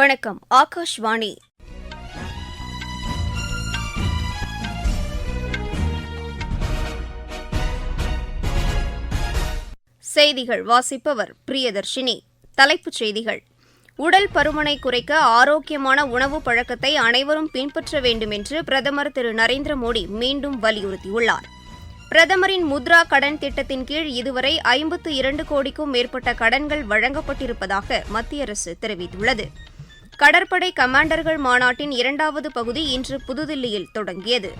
வணக்கம் ஆகாஷ்வாணி. செய்திகள் வாசிப்பவர் பிரியதர்ஷினி. தலைப்புச் செய்திகள். உடல் பருமனை குறைக்க ஆரோக்கியமான உணவு பழக்கத்தை அனைவரும் பின்பற்ற வேண்டும் என்று பிரதமர் திரு நரேந்திர மோடி மீண்டும் வலியுறுத்தியுள்ளார். பிரதமரின் முத்ரா கடன் திட்டத்தின் கீழ் இதுவரை ஐம்பத்து இரண்டு கோடிக்கும் மேற்பட்ட கடன்கள் வழங்கப்பட்டிருப்பதாக மத்திய அரசு தெரிவித்துள்ளது. கடற்படை கமாண்டர்கள் மாநாட்டின் இரண்டாவது பகுதி இன்று புதுதில்லியில் தொடங்கியது.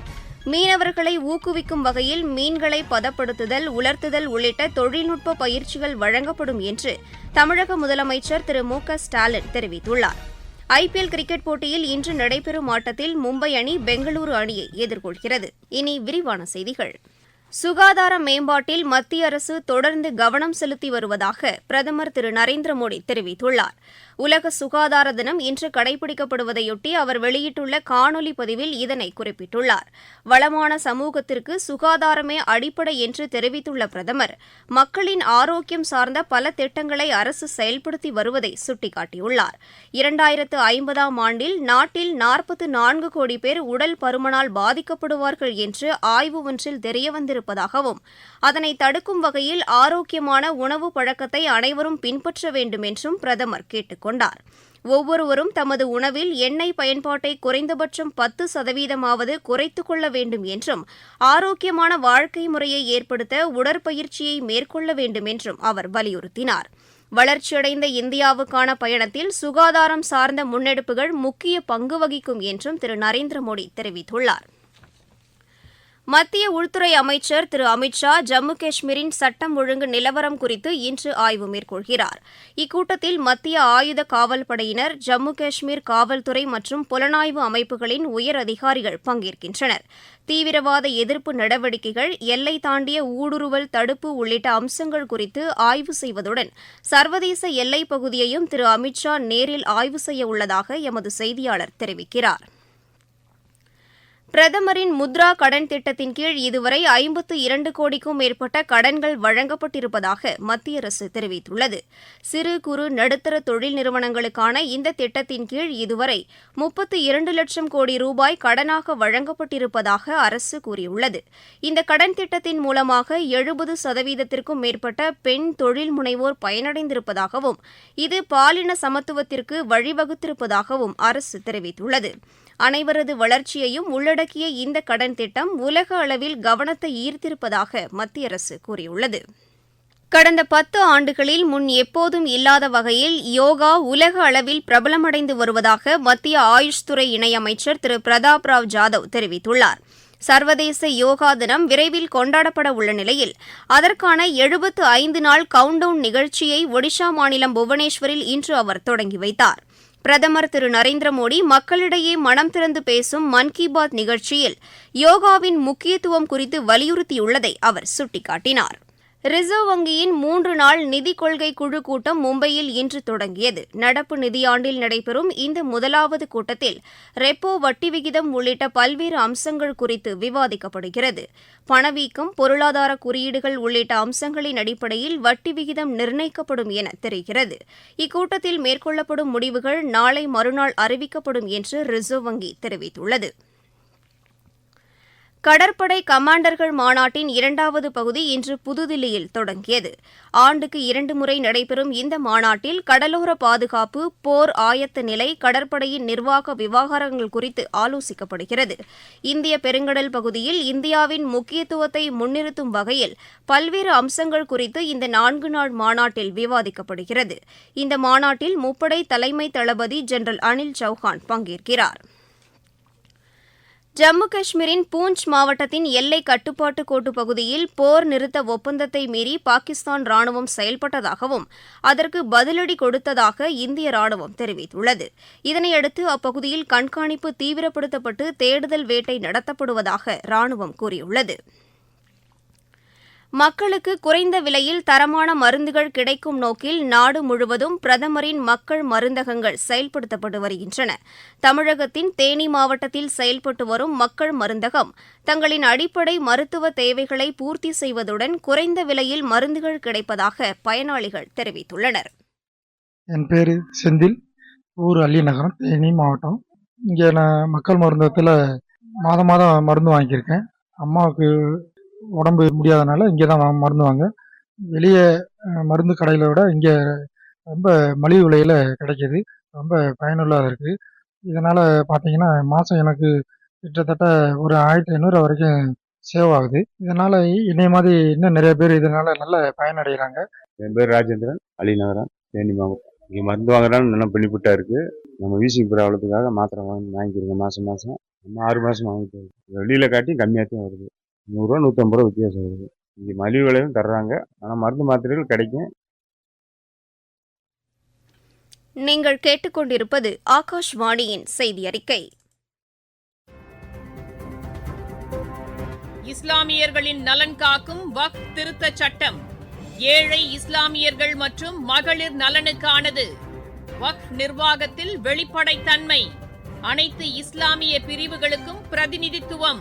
மீனவர்களை ஊக்குவிக்கும் வகையில் மீன்களை பதப்படுத்துதல் உலர்த்துதல் உள்ளிட்ட தொழில்நுட்ப பயிற்சிகள் வழங்கப்படும் என்று தமிழக முதலமைச்சர் திரு மு க ஸ்டாலின் தெரிவித்துள்ளார். ஐபிஎல் கிரிக்கெட் போட்டியில் இன்று நடைபெறும் ஆட்டத்தில் மும்பை அணி பெங்களூரு அணியை எதிர்கொள்கிறது. இனி விரிவான செய்திகள். சுகாதார மேம்பாட்டில் மத்திய அரசு தொடர்ந்து கவனம் செலுத்தி வருவதாக பிரதமர் திரு நரேந்திர மோடி தெரிவித்துள்ளார். உலக சுகாதார தினம் இன்று கடைபிடிக்கப்படுவதையொட்டி அவர் வெளியிட்டுள்ள காணொலி பதிவில் இதனை குறிப்பிட்டுள்ளார். வளமான சமூகத்திற்கு சுகாதாரமே அடிப்படை என்று தெரிவித்துள்ள பிரதமர் மக்களின் ஆரோக்கியம் சார்ந்த பல திட்டங்களை அரசு செயல்படுத்தி வருவதை சுட்டிக்காட்டியுள்ளார். இரண்டாயிரத்து ஐம்பதாம் ஆண்டில் நாட்டில் நாற்பத்து நான்கு கோடி பேர் உடல் பருமனால் பாதிக்கப்படுவார்கள் என்று ஆய்வு ஒன்றில் தெரியவந்திருப்பதாகவும் அதனை தடுக்கும் வகையில் ஆரோக்கியமான உணவு பழக்கத்தை அனைவரும் பின்பற்ற வேண்டும் என்றும் பிரதமர் கேட்டுக் கொண்டார். ஒவ்வொருவரும் தமது உணவில் எண்ணெய் பயன்பாட்டை குறைந்தபட்சம் பத்து சதவீதமாவது குறைத்துக் கொள்ள வேண்டும் என்றும் ஆரோக்கியமான வாழ்க்கை முறையை ஏற்படுத்த உடற்பயிற்சியை மேற்கொள்ள வேண்டும் என்றும் அவர் வலியுறுத்தினார். வளர்ச்சியடைந்த இந்தியாவுக்கான பயணத்தில் சுகாதாரம் சார்ந்த முன்னெடுப்புகள் முக்கிய பங்கு வகிக்கும் என்றும் திரு. நரேந்திர மோடி தெரிவித்துள்ளார். மத்திய உள்துறை அமைச்சர் திரு அமித்ஷா ஜம்மு காஷ்மீரின் சட்டம் ஒழுங்கு நிலவரம் குறித்து இன்று ஆய்வு மேற்கொள்கிறார். இக்கூட்டத்தில் மத்திய ஆயுத காவல் படையினர் ஜம்மு காஷ்மீர் காவல்துறை மற்றும் புலனாய்வு அமைப்புகளின் உயர் அதிகாரிகள் பங்கேற்கின்றனர். தீவிரவாத எதிர்ப்பு நடவடிக்கைகள் எல்லை தாண்டிய ஊடுருவல் தடுப்பு உள்ளிட்ட அம்சங்கள் குறித்து ஆய்வு செய்வதுடன் சர்வதேச எல்லைப் பகுதியையும் திரு அமித்ஷா நேரில் ஆய்வு செய்ய உள்ளதாக எமது செய்தியாளர் தெரிவிக்கிறார். பிரதமரின் முத்ரா கடன் திட்டத்தின் கீழ் இதுவரை ஐம்பத்து இரண்டு கோடிக்கும் மேற்பட்ட கடன்கள் வழங்கப்பட்டிருப்பதாக மத்திய அரசு தெரிவித்துள்ளது. சிறு குறு நடுத்தர தொழில் நிறுவனங்களுக்கான இந்த திட்டத்தின் கீழ் இதுவரை முப்பத்து இரண்டு லட்சம் கோடி ரூபாய் கடனாக வழங்கப்பட்டிருப்பதாக அரசு கூறியுள்ளது. இந்த கடன் திட்டத்தின் மூலமாக எழுபது சதவீதத்திற்கும் மேற்பட்ட பெண் தொழில் முனைவோர் பயனடைந்திருப்பதாகவும் இது பாலின சமத்துவத்திற்கு வழிவகுத்திருப்பதாகவும் அரசு தெரிவித்துள்ளது. அனைவரது வளர்ச்சியையும் உள்ளடக்கிய இந்த கடன் திட்டம் உலக அளவில் கவனத்தை ஈர்த்திருப்பதாக மத்திய அரசு கூறியுள்ளது. கடந்த பத்து ஆண்டுகளில் முன் எப்போதும் இல்லாத வகையில் யோகா உலக அளவில் பிரபலமடைந்து வருவதாக மத்திய ஆயுஷ் துறை இணையமைச்சர் திரு. பிரதாப் ராவ் ஜாதவ் தெரிவித்துள்ளார். சர்வதேச யோகா தினம் விரைவில் கொண்டாடப்பட உள்ள நிலையில் அதற்கான எழுபத்து ஐந்து நாள் கவுண்டவுன் நிகழ்ச்சியை ஒடிஷா மாநிலம் புவனேஸ்வரில் இன்று அவர் தொடங்கி வைத்தார். பிரதமர் திரு நரேந்திர மோடி மக்களிடையே மனம் திறந்து பேசும் மன் கி பாத் நிகழ்ச்சியில் யோகாவின் முக்கியத்துவம் குறித்து வலியுறுத்தியுள்ளதை அவர் சுட்டிக்காட்டினார். ரிசர்வ் வங்கியின் மூன்று நாள் நிதிக் கொள்கை குழு கூட்டம் மும்பையில் இன்று தொடங்கியது. நடப்பு நிதியாண்டில் நடைபெறும் இந்த முதலாவது கூட்டத்தில் ரெப்போ வட்டி விகிதம் உள்ளிட்ட பல்வேறு அம்சங்கள் குறித்து விவாதிக்கப்படுகிறது. பணவீக்கம் பொருளாதார குறியீடுகள் உள்ளிட்ட அம்சங்களின் அடிப்படையில் வட்டி விகிதம் நிர்ணயிக்கப்படும் என தெரிகிறது. இக்கூட்டத்தில் மேற்கொள்ளப்படும் முடிவுகள் நாளை மறுநாள் அறிவிக்கப்படும் என்று ரிசர்வ் வங்கி தெரிவித்துள்ளது. கடற்படை கமாண்டர்கள் மாநாட்டின் இரண்டாவது பகுதி இன்று புதுதில்லியில் தொடங்கியது. ஆண்டுக்கு இரண்டு முறை நடைபெறும் இந்த மாநாட்டில் கடலோர பாதுகாப்பு போர் ஆயத்த நிலை கடற்படையின் நிர்வாக விவகாரங்கள் குறித்து ஆலோசிக்கப்படுகிறது. இந்திய பெருங்கடல் பகுதியில் இந்தியாவின் முக்கியத்துவத்தை முன்னிறுத்தும் வகையில் பல்வேறு அம்சங்கள் குறித்து இந்த நான்கு நாள் மாநாட்டில் விவாதிக்கப்படுகிறது. இந்த மாநாட்டில் முப்படை தலைமை தளபதி ஜெனரல் அனில் சௌஹான் பங்கேற்கிறார். ஜம்மு காஷ்மீரின் பூஞ்ச் மாவட்டத்தின் எல்லை கட்டுப்பாட்டு கோட்டு பகுதியில் போர் நிறுத்த ஒப்பந்தத்தை மீறி பாகிஸ்தான் ராணுவம் செயல்பட்டதாகவும் அதற்கு பதிலடி கொடுத்ததாக இந்திய ராணுவம் தெரிவித்துள்ளது. இதனையடுத்து அப்பகுதியில் கண்காணிப்பு தீவிரப்படுத்தப்பட்டு தேடுதல் வேட்டை நடத்தப்படுவதாக ராணுவம் கூறியுள்ளது. மக்களுக்கு குறைந்த விலையில் தரமான மருந்துகள் கிடைக்கும் நோக்கில் நாடு முழுவதும் பிரதமரின் மக்கள் மருந்தகங்கள் செயல்படுத்தப்பட்டு வருகின்றன. தமிழகத்தின் தேனி மாவட்டத்தில் செயல்பட்டு வரும் மக்கள் மருந்தகம் தங்களின் அடிப்படை மருத்துவ தேவைகளை பூர்த்தி செய்வதுடன் குறைந்த விலையில் மருந்துகள் கிடைப்பதாக பயனாளிகள் தெரிவித்துள்ளனர். என் பேர் செந்தில். ஊர் அள்ளி நகரம் தேனி மாவட்டம். இங்கே நான் மக்கள் மருந்தகத்தில் மாதம் மாதம் மருந்து வாங்கியிருக்கேன். அம்மாவுக்கு உடம்பு முடியாதனால இங்கே தான் வா- மருந்து வாங்க வெளியே மருந்து கடையில் விட இங்கே ரொம்ப மலிவு விலையில் கிடைக்கிது. ரொம்ப பயனுள்ளதாக இருக்குது இதனால் பார்த்தீங்கன்னா மாதம் எனக்கு கிட்டத்தட்ட ஒரு ஆயிரத்தி ஐநூறு வரைக்கும் சேவ் ஆகுது இதனால் என்னைய மாதிரி இன்னும் நிறைய பேர் இதனால் நல்ல பயனடைகிறாங்க. என் பேர் ராஜேந்திரன் அலிநகரம் தேனி மாவட்டம். இங்கே மருந்து வாங்குறான்னு நல்லா பெனிஃபிட்டாக இருக்குது நம்ம வீசி ப்ராப்ளத்துக்காக மாத்திரை வாங்கி வாங்கிக்கிறோங்க மாதம் மாதம் நம்ம ஆறு மாதம் வாங்கிட்டு வெளியில் காட்டி கம்மியாக தான் வருது. நூறுரூவா நூற்றம்பது ரூபா வித்தியாசம் வருது இங்கே மலிவு விலையும் தர்றாங்க. ஆனால் மருந்து மாத்திரைகள் கிடைக்கும். நீங்கள் கேட்டுக்கொண்டிருப்பது ஆகாஷ்வாணியின் செய்தி அறிக்கை இஸ்லாமியர்களின் நலன் காக்கும் வக்ஃப் திருத்தச் சட்டம். ஏழை இஸ்லாமியர்கள் மற்றும் மகளிர் நலனுக்கானது. வக்ஃப் நிர்வாகத்தில் வெளிப்படைத்தன்மை. அனைத்து இஸ்லாமிய பிரிவுகளுக்கும் பிரதிநிதித்துவம்.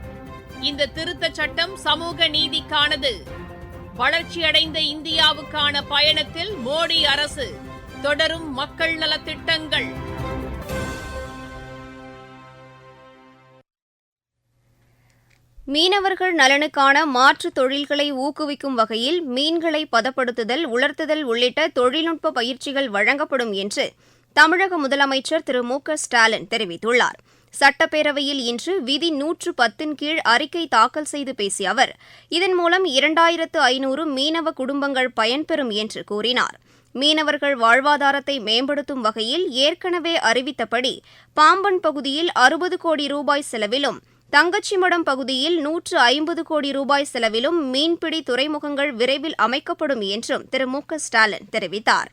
இந்த திருத்த சட்டம் சமூக நீதிக்கானது. வளர்ச்சியடைந்த இந்தியாவுக்கான பயணத்தில் மோடி அரசு தொடரும் மக்கள் நலத்திட்டங்கள். மீனவர்கள் நலனுக்கான மாற்று தொழில்களை ஊக்குவிக்கும் வகையில் மீன்களை பதப்படுத்துதல் உலர்த்துதல் உள்ளிட்ட தொழில்நுட்ப பயிற்சிகள் வழங்கப்படும் என்று தமிழக முதலமைச்சர் திரு மு க ஸ்டாலின் தெரிவித்துள்ளார். சட்டப்பேரவையில் இன்று விதி நூற்று பத்தின் கீழ் அறிக்கை தாக்கல் செய்து பேசிய அவர் இதன் மூலம் இரண்டாயிரத்து ஐநூறு மீனவ குடும்பங்கள் பயன்பெறும் என்று கூறினார். மீனவர்கள் வாழ்வாதாரத்தை மேம்படுத்தும் வகையில் ஏற்கனவே அறிவித்தபடி பாம்பன் பகுதியில் அறுபது கோடி ரூபாய் செலவிலும் தங்கச்சிமடம் பகுதியில் நூற்று ஐம்பது கோடி ரூபாய் செலவிலும் மீன்பிடி துறைமுகங்கள் விரைவில் அமைக்கப்படும் என்றும் திரு மு க ஸ்டாலின் தெரிவித்தார்.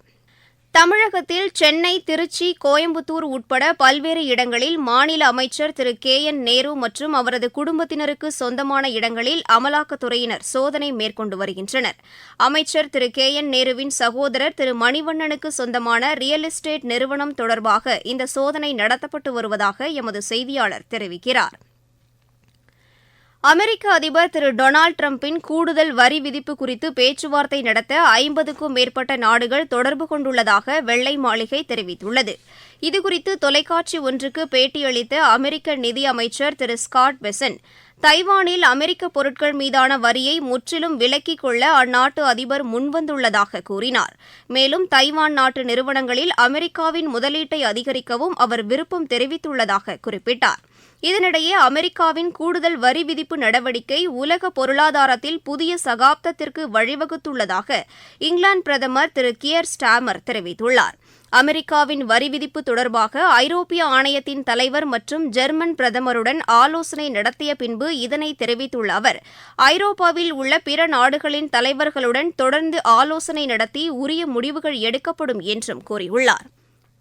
தமிழகத்தில் சென்னை திருச்சி கோயம்புத்தூர் உட்பட பல்வேறு இடங்களில் மாநில அமைச்சர் திரு. கே. என். நேரு மற்றும் அவரது குடும்பத்தினருக்கு சொந்தமான இடங்களில் அமலாக்கத்துறையினர் சோதனை மேற்கொண்டு வருகின்றனர். அமைச்சர் திரு. கே. என். நேருவின் சகோதரர் திரு. மணிவண்ணனுக்கு சொந்தமான ரியல் எஸ்டேட் நிறுவனம் தொடர்பாக இந்த சோதனை நடத்தப்பட்டு வருவதாக எமது செய்தியாளர் தெரிவிக்கிறார். அமெரிக்க அதிபர் திரு டொனால்டு டிரம்பின் கூடுதல் வரி விதிப்பு குறித்து பேச்சுவார்த்தை நடத்த ஐம்பதுக்கும் மேற்பட்ட நாடுகள் தொடர்பு கொண்டுள்ளதாக வெள்ளை மாளிகை தெரிவித்துள்ளது. இதுகுறித்து தொலைக்காட்சி ஒன்றுக்கு பேட்டியளித்த அமெரிக்க நிதி அமைச்சர் திரு ஸ்காட் பெசன் தைவானில் அமெரிக்க பொருட்கள் மீதான வரியை முற்றிலும் விலக்கிக் கொள்ள அந்நாட்டு அதிபர் முன்வந்துள்ளதாக கூறினார். மேலும் தைவான் நாட்டு நிறுவனங்களில் அமெரிக்காவின் முதலீட்டை அதிகரிக்கவும் அவர் விருப்பம் தெரிவித்துள்ளதாக குறிப்பிட்டார். இதனிடையே அமெரிக்காவின் கூடுதல் வரி விதிப்பு நடவடிக்கை உலக பொருளாதாரத்தில் புதிய சகாப்தத்திற்கு வழிவகுத்துள்ளதாக இங்கிலாந்து பிரதமர் திரு கியர் ஸ்டாமர் தெரிவித்துள்ளார். அமெரிக்காவின் வரி விதிப்பு தொடர்பாக ஐரோப்பிய ஆணையத்தின் தலைவர் மற்றும் ஜெர்மன் பிரதமருடன் ஆலோசனை நடத்திய பின்பு இதனை தெரிவித்துள்ள அவர் ஐரோப்பாவில் உள்ள பிற நாடுகளின் தலைவர்களுடன் தொடர்ந்து ஆலோசனை நடத்தி உரிய முடிவுகள் எடுக்கப்படும் என்றும் கூறியுள்ளார்.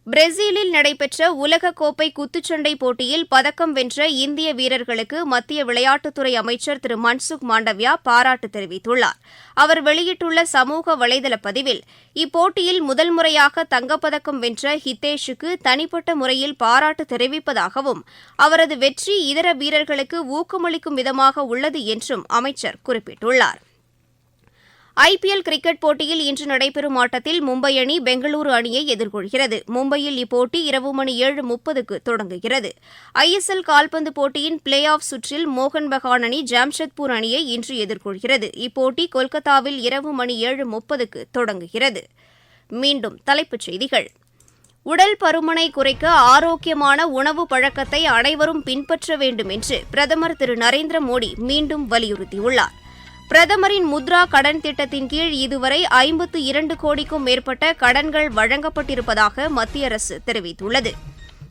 பிரேசிலில் நடைபெற்ற உலகக்கோப்பை குத்துச்சண்டை போட்டியில் பதக்கம் வென்ற இந்திய வீரர்களுக்கு மத்திய விளையாட்டுத்துறை அமைச்சர் திரு மன்சுக் மாண்டவ்யா பாராட்டு தெரிவித்துள்ளார். அவர் வெளியிட்டுள்ள சமூக வலைதள பதிவில் இப்போட்டியில் முதல் முறையாக தங்கப்பதக்கம் வென்ற ஹிதேஷுக்கு தனிப்பட்ட முறையில் பாராட்டு தெரிவிப்பதாகவும் அவரது வெற்றி இதர வீரர்களுக்கு ஊக்கமளிக்கும் விதமாக உள்ளது என்றும் அமைச்சர் ஐபிஎல் கிரிக்கெட் போட்டியில் இன்று நடைபெறும் ஆட்டத்தில் மும்பை அணி பெங்களூரு அணியை எதிர்கொள்கிறது. மும்பையில் இப்போட்டி இரவு மணி ஏழு முப்பதுக்கு தொடங்குகிறது. ஐஎஸ்எல் கால்பந்து போட்டியின் பிளே ஆஃப் சுற்றில் மோகன் பகான் அணி ஜாம்ஷெத்பூர் அணியை இன்று எதிர்கொள்கிறது. இப்போட்டி கொல்கத்தாவில் இரவு மணி ஏழு முப்பதுக்கு தொடங்குகிறது. மீண்டும் தலைப்புச் செய்திகள். உடல் பருமனை குறைக்க ஆரோக்கியமான உணவு பழக்கத்தை அனைவரும் பின்பற்ற வேண்டும் என்று பிரதமர் திரு நரேந்திர மோடி மீண்டும் வலியுறுத்தியுள்ளார். பிரதமரின் முத்ரா கடன் திட்டத்தின் கீழ் இதுவரை ஐம்பத்து இரண்டு கோடிக்கும் மேற்பட்ட கடன்கள் வழங்கப்பட்டிருப்பதாக மத்திய அரசு தெரிவித்துள்ளது.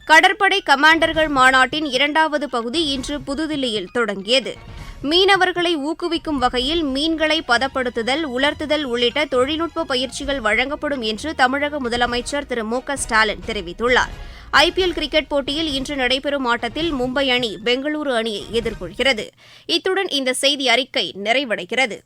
கடற்படை கமாண்டர்கள் மாநாட்டின் இரண்டாவது பகுதி இன்று புதுதில்லியில் தொடங்கியது. மீனவர்களை ஊக்குவிக்கும் வகையில் மீன்களை பதப்படுத்துதல் உலர்த்துதல் உள்ளிட்ட தொழில்நுட்ப பயிற்சிகள் வழங்கப்படும் என்று தமிழக முதலமைச்சர் திரு மு க ஸ்டாலின் தெரிவித்துள்ளார். ஐபிஎல் கிரிக்கெட் போட்டியில் இன்று நடைபெறும் ஆட்டத்தில் மும்பை அணி பெங்களூரு அணியை எதிர்கொள்கிறது. இத்துடன் இந்த செய்தி அறிக்கை நிறைவடைகிறது.